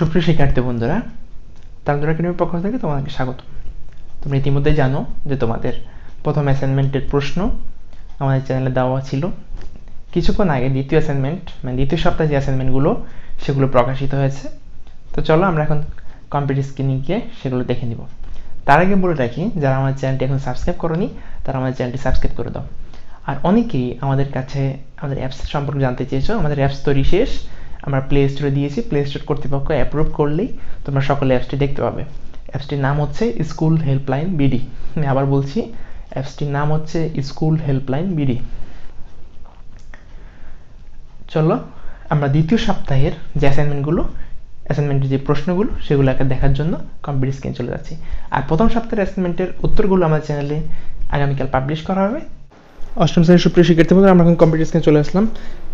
সুপ্রিয় শিক্ষার্থী বন্ধুরা, তালদরা একাডেমির পক্ষ থেকে তোমাদেরকে স্বাগত। তোমরা ইতিমধ্যে জানো যে তোমাদের প্রথম অ্যাসাইনমেন্টের প্রশ্ন আমাদের চ্যানেলে দেওয়া ছিল। কিছুক্ষণ আগে দ্বিতীয় অ্যাসাইনমেন্ট মানে দ্বিতীয় সপ্তাহে যে অ্যাসাইনমেন্টগুলো সেগুলো প্রকাশিত হয়েছে। তো চলো আমরা এখন কম্পিউটার স্ক্রিনে গিয়ে সেগুলো দেখে নিব। তার আগে বলে রাখি, যারা আমার চ্যানেলটি এখন সাবস্ক্রাইব করনি, তারা আমাদের চ্যানেলটি সাবস্ক্রাইব করে দাও। আর অনেকেই আমাদের কাছে আমাদের অ্যাপস সম্পর্কে জানতে চেয়েছো, আমাদের অ্যাপস তৈরি শেষ আমরা প্লে স্টোরে দিয়েছি প্লে স্টোর কর্তৃপক্ষ অ্যাপ্রুভ করলেই তোমরা সকলে অ্যাপসটি দেখতে পাবে। অ্যাপসটির নাম হচ্ছে স্কুল হেল্পলাইন বিডি আমি আবার বলছি অ্যাপসটির নাম হচ্ছে স্কুল হেল্পলাইন বিডি চলো, আমরা দ্বিতীয় সপ্তাহের যে অ্যাসাইনমেন্টগুলো অ্যাসাইনমেন্টের যে প্রশ্নগুলো সেগুলো দেখার জন্য কম্পিউটার স্ক্রিন চলে যাচ্ছি। আর প্রথম সপ্তাহের অ্যাসাইনমেন্টের উত্তরগুলো আমার চ্যানেলে আগামীকাল পাবলিশ করা হবে। অষ্টম শ্রেণির সুপ্রিয় শিক্ষার্থী বন্ধুরা, আমরা এখন কম্পিউটার স্ক্রিনে চলে আসলাম।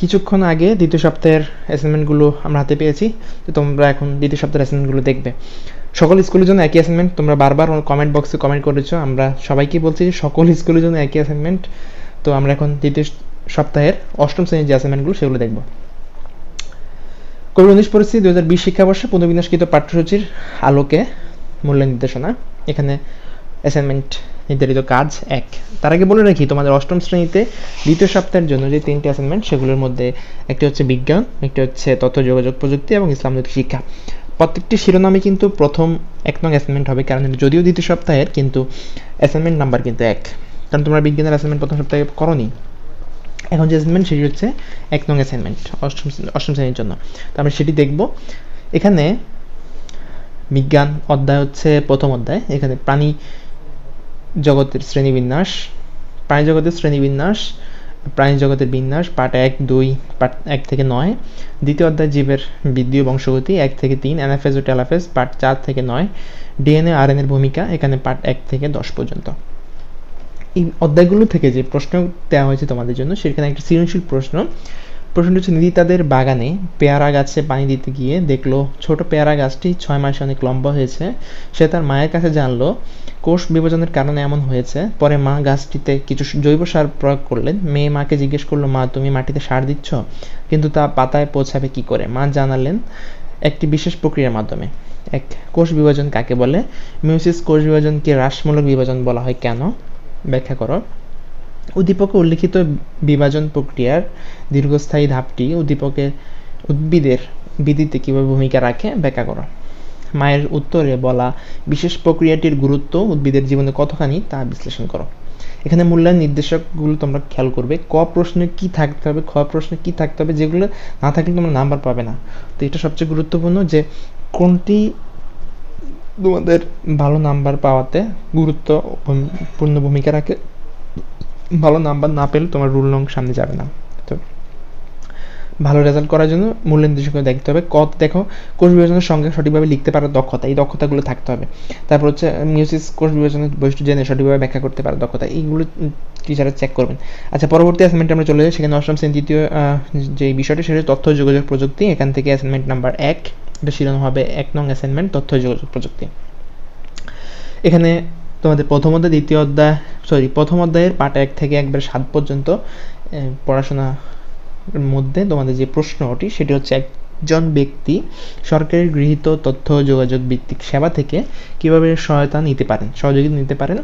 কিছুক্ষণ আগে দ্বিতীয় সপ্তাহের অ্যাসাইনমেন্টগুলো আমরা হাতে পেয়েছি, তো তোমরা এখন দ্বিতীয় সপ্তাহের অ্যাসাইনমেন্টগুলো দেখবে। সকল স্কুলের জন্য একই অ্যাসাইনমেন্ট তোমরা বারবার কমেন্ট বক্সে কমেন্ট করেছ, আমরা সবাইকে বলছি যে সকল স্কুলের জন্য একই অ্যাসাইনমেন্ট তো আমরা এখন দ্বিতীয় সপ্তাহের অষ্টম শ্রেণির যে অ্যাসাইনমেন্টগুলো সেগুলো দেখব। কোভিড উনিশ পরিস্থিতি দু হাজার বিশ শিক্ষাবর্ষে পুনর্বিন্যাসকৃত পাঠ্যসূচির আলোকে মূল্যায়ন নির্দেশনা। এখানে অ্যাসাইনমেন্ট নির্ধারিত কাজ এক। তার আগে বলে রাখি, তোমাদের অষ্টম শ্রেণীতে দ্বিতীয় সপ্তাহের জন্য যে তিনটি অ্যাসাইনমেন্ট সেগুলোর মধ্যে একটি হচ্ছে বিজ্ঞান, একটি হচ্ছে তথ্য, যোগাযোগ, প্রযুক্তি এবং ইসলাম শিক্ষা। প্রত্যেকটি শিরোনামে কিন্তু প্রথম এক নং অ্যাসাইনমেন্ট হবে, কারণ যদিও দ্বিতীয় সপ্তাহের, কিন্তু অ্যাসাইনমেন্ট নাম্বার কিন্তু এক। কারণ তোমরা বিজ্ঞানের অ্যাসাইনমেন্ট প্রথম সপ্তাহে করনি। এখন যে অ্যাসাইনমেন্ট সেটি হচ্ছে এক নং অ্যাসাইনমেন্ট অষ্টম অষ্টম শ্রেণির জন্য। তো আমরা সেটি দেখব। এখানে বিজ্ঞান অধ্যায় হচ্ছে প্রথম অধ্যায়। এখানে প্রাণী জগতের শ্রেণীবিন্যাস, প্রাণী জগতের শ্রেণীবিন্যাস, প্রাণী জগতের বিন্যাস, পাঠ এক, দুই, পাঠ এক থেকে নয়, দ্বিতীয় অধ্যায় জীবের বৃদ্ধি বংশগতি, এক থেকে তিন অ্যানাফেজ ও টেলাফেজ পাঠ চার থেকে নয়, ডিএনএ, আর এর ভূমিকা, এখানে পাঠ এক থেকে দশ পর্যন্ত। এই অধ্যায়গুলো থেকে যে প্রশ্ন দেওয়া হয়েছে তোমাদের জন্য, সেখানে একটা সৃজনশীল প্রশ্ন প্রশ্নটি হচ্ছে নিধি তাদের বাগানে পেয়ারা গাছে পানি দিতে গিয়ে দেখল, ছোট পেয়ারা গাছটি ছয় মাসে অনেক লম্বা হয়েছে। সে তার মায়ের কাছে জানলো, কোষ বিভাজনের কারণে এমন হয়েছে। পরে মা গাছটিতে কিছু জৈব সার প্রয়োগ করলেন। মেয়ে মাকে জিজ্ঞেস করল, মা, তুমি মাটিতে সার দিচ্ছ? কিন্তু তা পাতায় পৌঁছাবে কি করে? মা জানালেন, একটি বিশেষ প্রক্রিয়ার মাধ্যমে। এক কোষ বিভাজন কাকে বলে? মিউসিস কোষ বিভাজনকে হ্রাসমূলক বিভাজন বলা হয় কেন? ব্যাখ্যা করো। উদ্দীপকে উল্লিখিত বিভাজন প্রক্রিয়ার দীর্ঘস্থায়ী ধাপটি উদ্দীপকে উদ্ভিদের বিধিতে কীভাবে ভূমিকা রাখে, ব্যাখ্যা করো। মায়ের উত্তরে বলা বিশেষ প্রক্রিয়াটির গুরুত্ব উদ্ভিদের জীবনে কতখানি তা বিশ্লেষণ করো। এখানে মূল্যায়ন নির্দেশকগুলো তোমরা খেয়াল করবে। ক প্রশ্নে কি থাকতে হবে, খ প্রশ্নে কি থাকতে হবে, যেগুলো না থাকলে তোমরা নাম্বার পাবে না। তো এটা সবচেয়ে গুরুত্বপূর্ণ যে কোনটি তোমাদের ভালো নাম্বার পাওয়াতে গুরুত্বপূর্ণ ভূমিকা রাখে ভালো নাম্বার না পেলে তোমার রুল নং সামনে যাবে না। তো ভালো রেজাল্ট করার জন্য মূল্য নির্দেশক দেখতে হবে। কত দেখো, কোষ বিভাজনের সঙ্গে সঠিকভাবে লিখতে পারার দক্ষতা, এই দক্ষতাগুলো থাকতে হবে। তারপর হচ্ছে মিউসিস কোষ বিভাজনের বৈশিষ্ট্য জেনে সঠিকভাবে ব্যাখ্যা করতে পারার দক্ষতা, এইগুলো টিচাররা চেক করবেন। আচ্ছা পরবর্তী অ্যাসাইনমেন্ট আমরা চলে যাই, সেখানে অষ্টম শ্রেণি দ্বিতীয় যে বিষয়টি, সেটা তথ্য যোগাযোগ প্রযুক্তি। এখান থেকে অ্যাসাইনমেন্ট নাম্বার এক, এটা শিরোনাম হবে এক নং অ্যাসাইনমেন্ট তথ্য যোগাযোগ প্রযুক্তি। এখানে তোমাদের প্রথম অধ্যায়, দ্বিতীয় অধ্যায় সরি প্রথম অধ্যায়ের পাঠ এক থেকে একবার সাত পর্যন্ত পড়াশোনার মধ্যে তোমাদের যে প্রশ্নটি সেটি হচ্ছে একজন ব্যক্তি সরকারের গৃহীত তথ্য যোগাযোগ ভিত্তিক সেবা থেকে কীভাবে সহায়তা নিতে পারেন, সহযোগিতা নিতে পারেন,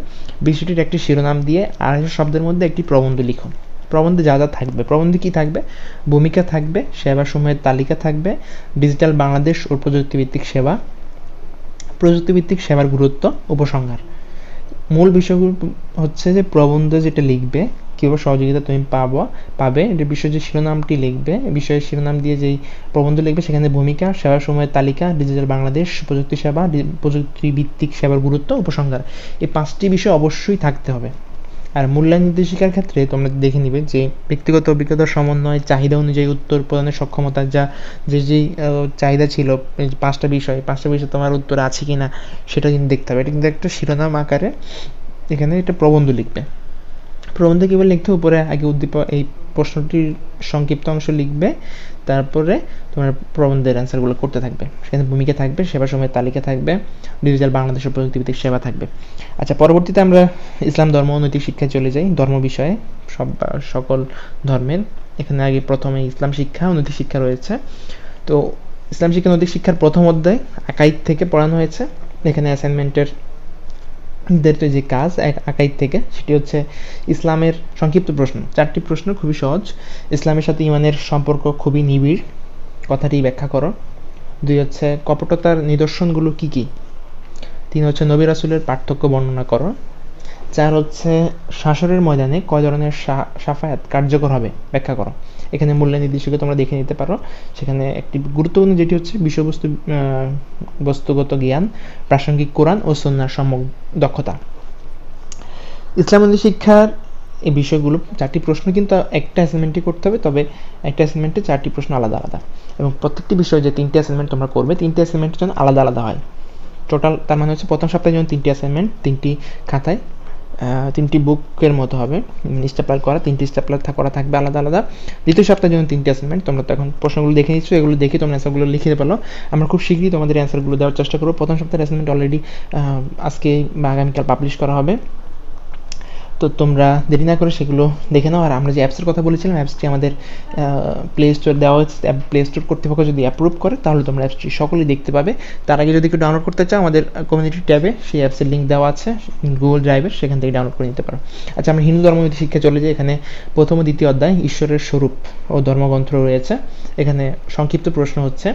বিষয়টির একটি শিরোনাম দিয়ে আড়াইশো শব্দের মধ্যে একটি প্রবন্ধ লিখুন। প্রবন্ধে যা যা থাকবে, প্রবন্ধে কি থাকবে? ভূমিকা থাকবে, সেবা সেবাসমূহের তালিকা থাকবে, ডিজিটাল বাংলাদেশ ও প্রযুক্তিভিত্তিক সেবা, প্রযুক্তিভিত্তিক সেবার গুরুত্ব, উপসংহার। মূল বিষয়গুলো হচ্ছে যে প্রবন্ধ যেটা লিখবে, কীভাবে সহযোগিতা তুমি পাবো, পাবে এটা বিষয় যে শিরোনামটি লিখবে বিষয়ের শিরোনাম দিয়ে যেই প্রবন্ধ লিখবে, সেখানে ভূমিকা সেবা সময়ের তালিকা, ডিজিটাল বাংলাদেশ, প্রযুক্তি সেবা প্রযুক্তি ভিত্তিক সেবার গুরুত্ব, উপসংহার। এই পাঁচটি বিষয় অবশ্যই থাকতে হবে। আর মূল্যায়ন নির্দেশিকার ক্ষেত্রে তোমরা দেখে নিবে যে ব্যক্তিগত অভিজ্ঞতার সমন্বয়, চাহিদা অনুযায়ী উত্তর প্রদানের সক্ষমতা, যা যে যেই চাহিদা ছিল পাঁচটা বিষয় পাঁচটা বিষয় তোমার উত্তর আছে কি না সেটা কিন্তু দেখতে হবে। এটা কিন্তু একটা শিরোনাম আকারে এখানে একটা প্রবন্ধ লিখবে। প্রবন্ধ কেবল লিখতে উপরে আগে উদ্দীপ এই প্রশ্নটির সংক্ষিপ্ত অংশ লিখবে, তারপরে তোমার প্রবন্ধের অ্যান্সারগুলো করতে থাকবে। সেখানে ভূমিকা থাকবে সেবা সময়ের তালিকা থাকবে ডিজিটাল বাংলাদেশের প্রযুক্তিভিত্তিক সেবা থাকবে। আচ্ছা পরবর্তীতে আমরা ইসলাম ধর্ম নৈতিক শিক্ষায় চলে যাই, ধর্ম বিষয়ে। সব, সকল ধর্মের। এখানে আগে প্রথমে ইসলাম শিক্ষা নৈতিক শিক্ষা রয়েছে। তো ইসলাম শিক্ষা নৈতিক শিক্ষার প্রথম অধ্যায় আকাইদ থেকে পড়ানো হয়েছে। এখানে অ্যাসাইনমেন্টের নির্ধারিত যে কাজ আকাইদ থেকে, সেটি হচ্ছে ইসলামের সংক্ষিপ্ত প্রশ্ন। চারটি প্রশ্ন খুবই সহজ। ইসলামের সাথে ইমানের সম্পর্ক খুবই নিবিড়। কথাটি ব্যাখ্যা করো। দুই হচ্ছে, কপটতার নিদর্শনগুলো কি কি? তিন হচ্ছে, নবী রাসুলের পার্থক্য বর্ণনা করো। চার হচ্ছে, শাসরের ময়দানে কয় ধরনের সাফায়াত কার্যকর হবে? ব্যাখ্যা করো। এখানে মূল্য নির্দেশিকা তোমরা দেখে নিতে পারো। সেখানে একটি গুরুত্বপূর্ণ যেটি হচ্ছে বিষয়বস্তু বস্তুগত জ্ঞান, প্রাসঙ্গিক কোরআন ও সন্ন্যার সম্যক দক্ষতা। ইসলামী শিক্ষার এই বিষয়গুলো চারটি প্রশ্ন কিন্তু একটা অ্যাসাইনমেন্টই করতে হবে, তবে একটা অ্যাসাইনমেন্টে চারটি প্রশ্ন আলাদা আলাদা। এবং প্রত্যেকটি বিষয়ে যে তিনটি অ্যাসাইনমেন্ট তোমরা করবে, তিনটি অ্যাসাইনমেন্টের জন্য আলাদা আলাদা হয়। টোটাল তার মানে হচ্ছে প্রথম সপ্তাহে যেমন তিনটি অ্যাসাইনমেন্ট তিনটি খাতায় তিনটি বুকের মতো হবে। স্টেপলার করা, তিনটি স্টেপলার করা থাকবে আলাদা আলাদা। দ্বিতীয় সপ্তাহে যখন তিনটি অ্যাসাইনমেন্ট তোমরা তো এখন প্রশ্নগুলো দেখে নিচ্ছ, এগুলো দেখে তোমরা অ্যান্সারগুলো লিখে পারো। আমরা খুব শীঘ্রই তোমাদের অ্যান্সারগুলো দেওয়ার চেষ্টা করব। প্রথম সপ্তাহের অ্যাসাইনমেন্ট অলরেডি আজকে বা আগামীকাল পাবলিশ করা হবে। তো তোমরা দেরি না করে সেগুলো দেখে নাও। আর আমরা যে অ্যাপসের কথা বলেছিলাম অ্যাপসটি আমাদের প্লে স্টোর দেওয়া হচ্ছে প্লে স্টোর কর্তৃপক্ষ যদি অ্যাপ্রুভ করে, তাহলে তোমরা অ্যাপসটি সকলেই দেখতে পাবে। তার আগে যদি কেউ ডাউনলোড করতে চাও, আমাদের কমিউনিটি ট্যাবে সেই অ্যাপসের লিঙ্ক দেওয়া আছে। গুগল ড্রাইভের সেখান থেকে ডাউনলোড করে নিতে পারো। আচ্ছা আমরা হিন্দু ধর্মনীতি শিক্ষা চলে যাই। এখানে প্রথম ও দ্বিতীয় অধ্যায়, ঈশ্বরের স্বরূপ ও ধর্মগ্রন্থ রয়েছে। এখানে সংক্ষিপ্ত প্রশ্ন হচ্ছে,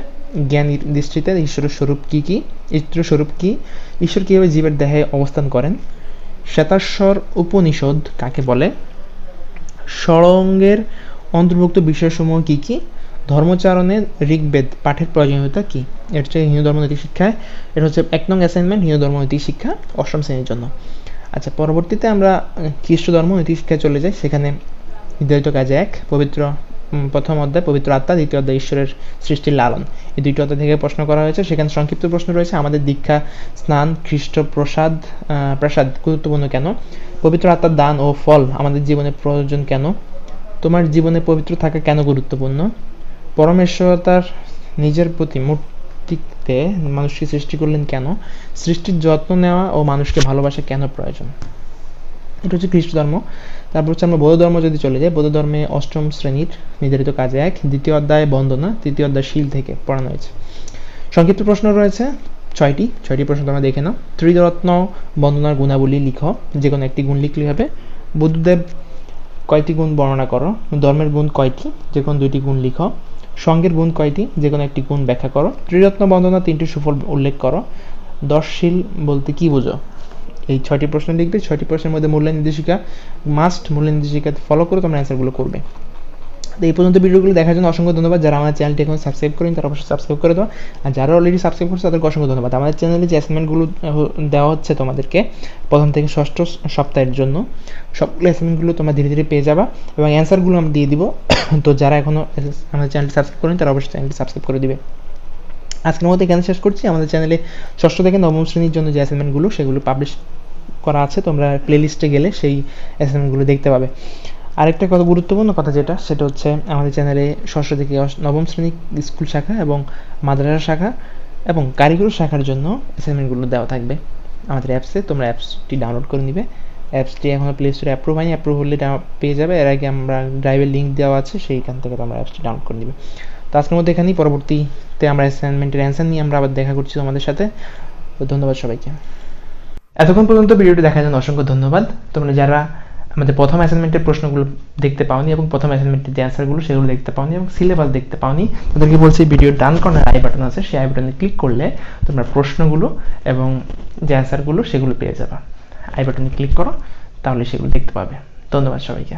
জ্ঞান দৃষ্টিতে ঈশ্বরের স্বরূপ কী কী? ঈশ্বরের স্বরূপ কী? ঈশ্বর কীভাবে জীবের দেহে অবস্থান করেন? শ্বেতাশ্বর উপনিষদ কাকে বলে? ষড়ঙ্গের অন্তর্ভুক্ত বিষয়সমূহ কি কি? ধর্মচারণে ঋগ্বেদ পাঠের প্রয়োজনীয়তা কি? এটা হচ্ছে হিন্দু ধর্মনৈতিক শিক্ষায় এটা হচ্ছে এক নং অ্যাসাইনমেন্ট হিন্দু ধর্মনৈতিক শিক্ষা অষ্টম শ্রেণির জন্য। আচ্ছা পরবর্তীতে আমরা খ্রিস্ট ধর্ম নৈতিক শিক্ষায় চলে যাই। সেখানে নির্ধারিত কাজে এক, পবিত্র প্রথম অধ্যায়, পবিত্র আত্মা, দ্বিতীয় অধ্যায়, ঈশ্বরের সৃষ্টির লালন। এই দুইটি অধ্যায় থেকে প্রশ্ন করা হয়েছে। সেখানে সংক্ষিপ্ত প্রশ্ন রয়েছে, আমাদের দীক্ষা, স্নান, খ্রিস্ট প্রসাদ প্রসাদ গুরুত্বপূর্ণ কেন? পবিত্র আত্মার দান ও ফল আমাদের জীবনে প্রয়োজন কেন? তোমার জীবনে পবিত্র থাকা কেন গুরুত্বপূর্ণ? পরমেশ্বর তার নিজের প্রতি মূর্তিতে মানুষকে সৃষ্টি করলেন কেন? সৃষ্টির যত্ন নেওয়া ও মানুষকে ভালোবাসা কেন প্রয়োজন? এটা হচ্ছে খ্রিস্ট ধর্ম। তারপর হচ্ছে আমরা বৌদ্ধ ধর্ম যদি চলে যাই, বৌদ্ধ ধর্মে অষ্টম শ্রেণির নির্ধারিত কাজে এক, দ্বিতীয় অধ্যায় বন্দনা, তৃতীয় অধ্যায় শিল থেকে পড়ানো হয়েছে। সংক্ষিপ্ত প্রশ্ন রয়েছে ছয়টি ছয়টি প্রশ্ন তোমরা দেখে নাও। ত্রিরত্ন বন্দনার গুণাবলী লিখো, যে কোনো একটি গুণ লিখলে হবে। বুদ্ধদেব কয়টি গুণ বর্ণনা করো? ধর্মের গুণ কয়টি? যে কোনো দুইটি গুণ লিখো। সঙ্গের গুণ কয়টি? যে কোনো একটি গুণ ব্যাখ্যা করো। ত্রিরত্ন বন্দনা তিনটি সুফল উল্লেখ করো। দশশীল বলতে কি বোঝো? এই ছয়টি প্রশ্ন লিখবে, ছয়টি প্রশ্নের মধ্যে মূল্যায়ন নির্দেশিকা মাস্ট মূল্যায়ন নির্দেশিকা ফলো করে তোমরা অ্যান্সারগুলো করবে। তো এই পর্যন্ত ভিডিওগুলো দেখার জন্য অসংখ্য ধন্যবাদ। যারা আমার চ্যানেলটি এখন সাবস্ক্রাইব করেন, তারা অবশ্যই সাবস্ক্রাইব করে দাও। আর যারা অলরেডি সাবস্ক্রাইব করছে, তাদেরকে অসংখ্য ধন্যবাদ। আমাদের চ্যানেলে যে অ্যাসাইনমেন্টগুলো দেওয়া হচ্ছে তোমাদেরকে, প্রথম থেকে ষষ্ঠ সপ্তাহের জন্য, সবগুলো অ্যাসাইনমেন্টগুলো তোমরা ধীরে ধীরে পেয়ে যাবা এবং অ্যান্সারগুলো আমরা দিয়ে দিব। তো যারা এখনও আমাদের চ্যানেলটি সাবস্ক্রাইব করেন, তারা অবশ্যই চ্যানেলটি সাবস্ক্রাইব করে দিবে। আজকের মধ্যে এখানে শেষ করছি। আমাদের চ্যানেলে ষষ্ঠ থেকে নবম শ্রেণির জন্য যে অ্যাসাইনমেন্টগুলো সেগুলো পাবলিশ করা আছে, তোমরা প্লেলিস্টে গেলে সেই অ্যাসাইনমেন্টগুলো দেখতে পাবে। আরেকটা কথা গুরুত্বপূর্ণ কথা যেটা, সেটা হচ্ছে আমাদের চ্যানেলে ষষ্ঠ থেকে নবম শ্রেণি স্কুল শাখা এবং মাদ্রাসা শাখা এবং কারিগরি শাখার জন্য অ্যাসাইনমেন্টগুলো দেওয়া থাকবে। আমাদের অ্যাপসে তোমরা অ্যাপসটি ডাউনলোড করে নিবে। অ্যাপসটি এখনও প্লে স্টোরে অ্যাপ্রুভ হয়নি। অ্যাপ্রুভ হলে পেয়ে যাবে। এর আগে আমরা ড্রাইভের লিঙ্ক দেওয়া আছে, সেইখান থেকে তোমরা অ্যাপসটি ডাউনলোড করে নিবে। তো আজকের মধ্যে এখানেই, পরবর্তীতে আমরা অ্যাসাইনমেন্টের অ্যান্সার নিয়ে আমরা আবার দেখা করছি তোমাদের সাথে। তো ধন্যবাদ সবাইকে। এতক্ষণ পর্যন্ত ভিডিওটি দেখার জন্য অসংখ্য ধন্যবাদ। তোমরা যারা আমাদের প্রথম অ্যাসাইনমেন্টের প্রশ্নগুলো দেখতে পাওনি এবং প্রথম অ্যাসাইনমেন্টের যে অ্যান্সারগুলো সেগুলো দেখতে পাওনি এবং সিলেবাস দেখতে পাওনি, তাদেরকে বলছি ভিডিও ডান কর্নার আই বাটন আছে, সেই আই বাটনে ক্লিক করলে তোমরা প্রশ্নগুলো এবং যে অ্যান্সারগুলো সেগুলো পেয়ে যাবে। আই বাটনে ক্লিক করো, তাহলে সেগুলো দেখতে পাবে। ধন্যবাদ সবাইকে।